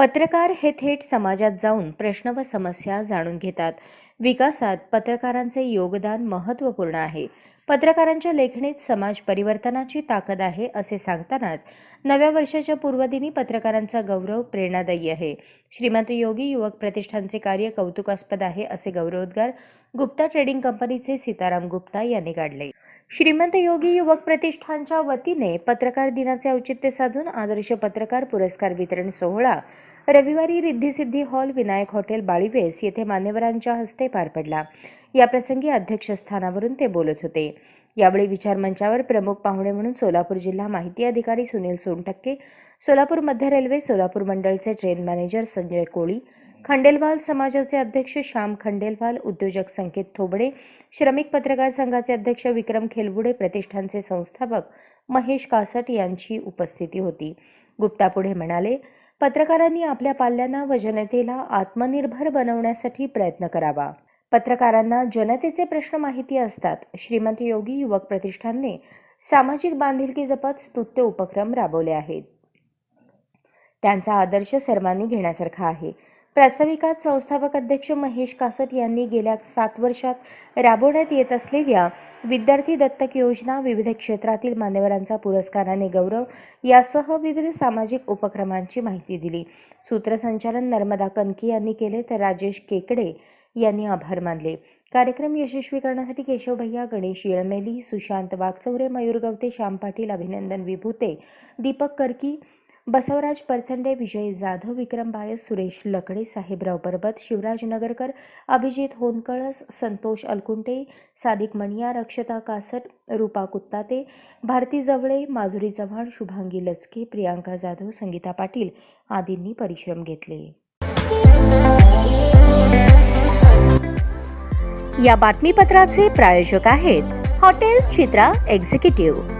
पत्रकार हे थेट समाजात जाऊन प्रश्न व समस्या जाणून घेतात. विकासात पत्रकारांचे योगदान महत्त्वपूर्ण आहे. पत्रकारांच्या लेखणीत समाज परिवर्तनाची ताकद आहे असे सांगतानाच नव्या वर्षाच्या पूर्वदिनी पत्रकारांचा गौरव प्रेरणादायी आहे. श्रीमंत योगी युवक प्रतिष्ठानचे कार्य कौतुकास्पद आहे असे गौरवोद्गार गुप्ता ट्रेडिंग कंपनीचे सीताराम गुप्ता यांनी काढले. श्रीमंत योगी युवक प्रतिष्ठानच्या वतीने पत्रकार दिनाचे औचित्य साधून आदर्श पत्रकार पुरस्कार वितरण सोहळा. रविवारी रिद्धिसिद्धी हॉल विनायक हॉटेल बाळीवेस येथे मान्यवरांच्या हस्ते पार पडला. याप्रसंगी अध्यक्षस्थानावरून ते बोलत होते. यावेळी विचारमंचावर प्रमुख पाहुणे म्हणून सोलापूर जिल्हा माहिती अधिकारी सुनील सोनटक्के सोलापूर मध्य रेल्वे सोलापूर मंडळचे ट्रेन मॅनेजर संजय कोळी खंडेलवाल समाजाचे अध्यक्ष श्याम खंडेलवाल उद्योजक संकेत थोबडे श्रमिक पत्रकार संघाचे अध्यक्ष विक्रम खेलबुडे प्रतिष्ठानचे संस्थापक महेश कासट यांची उपस्थिती होती. गुप्ता पुढे म्हणाले पत्रकारांनी आपल्या पाल्यांना व जनतेला आत्मनिर्भर बनवण्यासाठी प्रयत्न करावा. पत्रकारांना जनतेचे प्रश्न माहिती असतात. श्रीमंत योगी युवक प्रतिष्ठानने सामाजिक बांधिलकी जपत स्तुत्य उपक्रम राबवले आहेत. त्यांचा आदर्श सर्वांनी घेण्यासारखा आहे. प्रास्ताविकात संस्थापक अध्यक्ष महेश कासट यांनी गेल्या सात वर्षात राबवण्यात येत असलेल्या विद्यार्थी दत्तक योजना विविध क्षेत्रातील मान्यवरांचा पुरस्काराने गौरव यासह विविध सामाजिक उपक्रमांची माहिती दिली. सूत्रसंचालन नर्मदा कनकी यांनी केले तर राजेश केकडे यांनी आभार मानले. कार्यक्रम यशस्वी करण्यासाठी केशव भैया गणेश येळमेली सुशांत वाघचौरे मयूर गवते श्याम पाटील अभिनंदन विभूते दीपक करकी बसवराज परचंडे विजय जाधव विक्रम बायस सुरेश लकडे साहेबराव परबत शिवराज नगरकर अभिजित होनकळस संतोष अलकुंटे सादिक मणिया रक्षता कासट रूपा कुत्ताते भारती जवळे माधुरी चव्हाण शुभांगी लचके प्रियांका जाधव संगीता पाटील आदींनी परिश्रम घेतले. या बातमीपत्राचे प्रायोजक आहेत हॉटेल चित्रा एक्झिक्युटिव्ह.